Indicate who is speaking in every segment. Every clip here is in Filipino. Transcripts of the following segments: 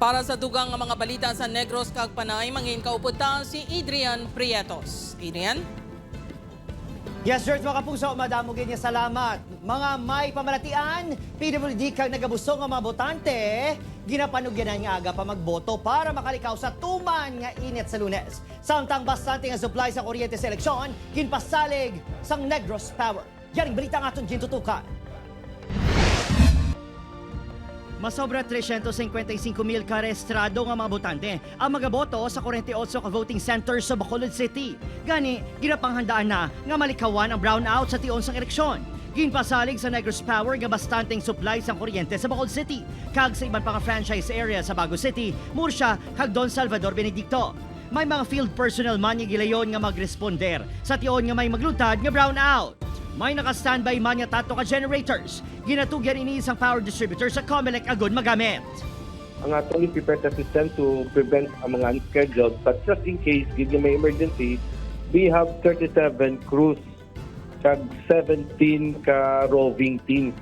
Speaker 1: Para sa dugang mga balita sa Negros kag Panay, mangin kauputan si Adrian Prietos. Adrian?
Speaker 2: Yes, George, mga kapuso, madamo ganyan salamat. Mga may pamalatian, PWD kang nagabuso nga mga botante, ginapanugyanan nga aga pa magboto para makalikaw sa tuman nga init sa lunes. Samtang bastante nga supply sa kuryente sa eleksyon, ginpasalig sang Negros Power. Yan ang balita nga itong gintutukan. Masobra 355 mil karestrado nga mga botante ang magaboto sa 48 ka voting centers sa Bacolod City. Gani, ginapanghandaan na nga malikawan ang brownout sa tion sang eleksyon. Ginpasalig sa Negros Power nga bastanteng supply sang kuryente sa Bacolod City, kag sa ibang pang franchise area sa Bago City, Murcia, kag Don Salvador Benedicto. May mga field personnel man nga gilayon nga magresponder sa tion nga may magluntad nga brownout. May naka-standby man tato ka generators. Ginatugyan ini isang power distributor sa Comelec agad magamit.
Speaker 3: ang atong prepared sa system to prevent ang mga unscheduled. But just in case, give may emergency, we have 37 crews kag 17 ka roving teams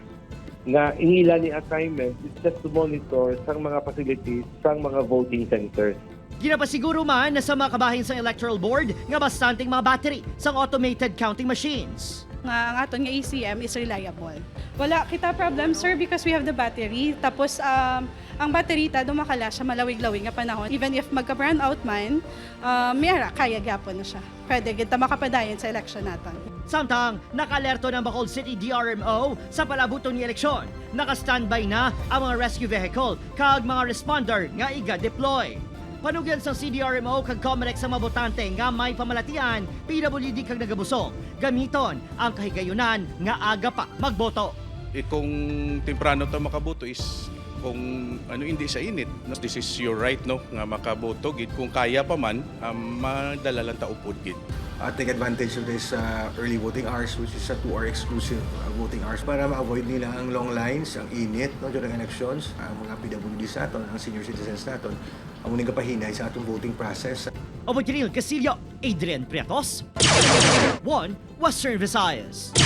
Speaker 3: nga ingila ni assignment is just to monitor sang mga facilities sang mga voting centers.
Speaker 2: Ginapasiguro man na sa mga kabahin sa electoral board nga bastanteng mga battery sa automated counting machines.
Speaker 4: Nga aton nga ACM is reliable. Wala kita problem sir because we have the battery tapos um, ang battery ta dumakala siya malawig-lawig nga panahon even if magka-brown out man um, mayara kaya gyapon na siya. Pwede kita makapadayon sa election naton.
Speaker 2: Samtang nakalerto ng Bacol City DRMO sa palabuton ni eleksyon. Naka-standby na ang mga rescue vehicle kag mga responder nga iga-deploy. Panugyan sa CDRMO kag Comelec sa mabotante nga may pamalatian, PWD kag nagabusong. Gamiton ang kahigayunan nga aga pa magboto.
Speaker 5: kung temprano to makaboto is kung ano hindi sa init this is your right no nga makaboto gid kung kaya pa man um, madala lang ta upod gid
Speaker 6: uh, take advantage of this uh, early voting hours which is a two-hour exclusive uh, voting hours para ma-avoid nila ang long lines, ang init no, during elections, ang mga PWD sa aton, ang senior citizens naton, ang muning kapahinay sa atong voting process.
Speaker 2: Obo Casillo, Adrian Prietos. One, Western Visayas.